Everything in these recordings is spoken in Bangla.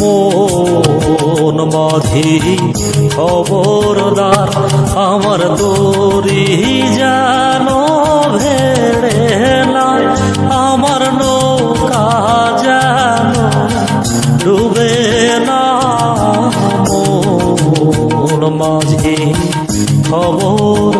মন মাঝি খবরদার আমার তোরি জানো ভেড়ে না, আমার নৌকা জানো ডুবে না। মন মাঝি খবরদার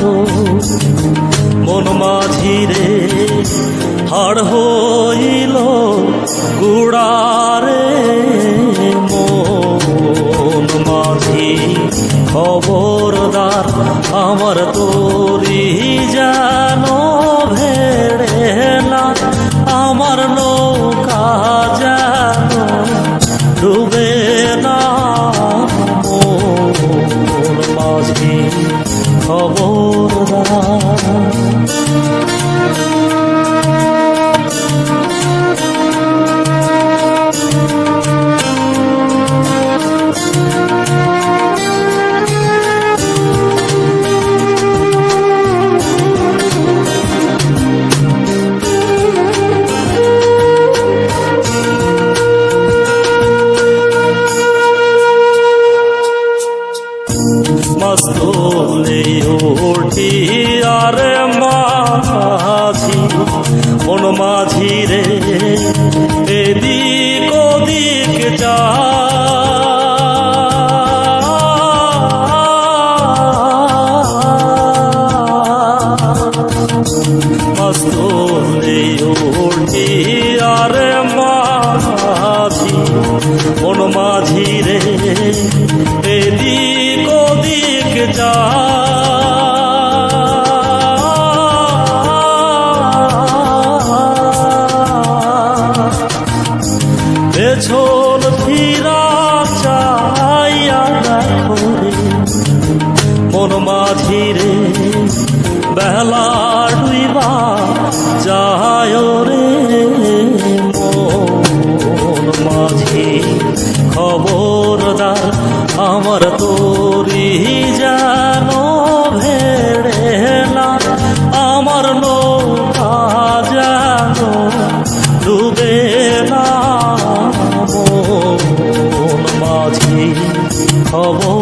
আমার মন মাঝিরে হাড় হইল গুড়ারে মন মাঝি। খবরদার আমার তোরি জানো ভেড়ে না, আমার নৌকা জানো ডুবে খবরদার। মস্তলে ওঠি আর মাঝি, মন মাঝি রে, এদিক ওদিক যা। মস্তলে ওঠি আর মাঝি, মন মাঝি রে পেছন ফিরা চাইয়া দেখো মন মাঝিরে বেলা খবর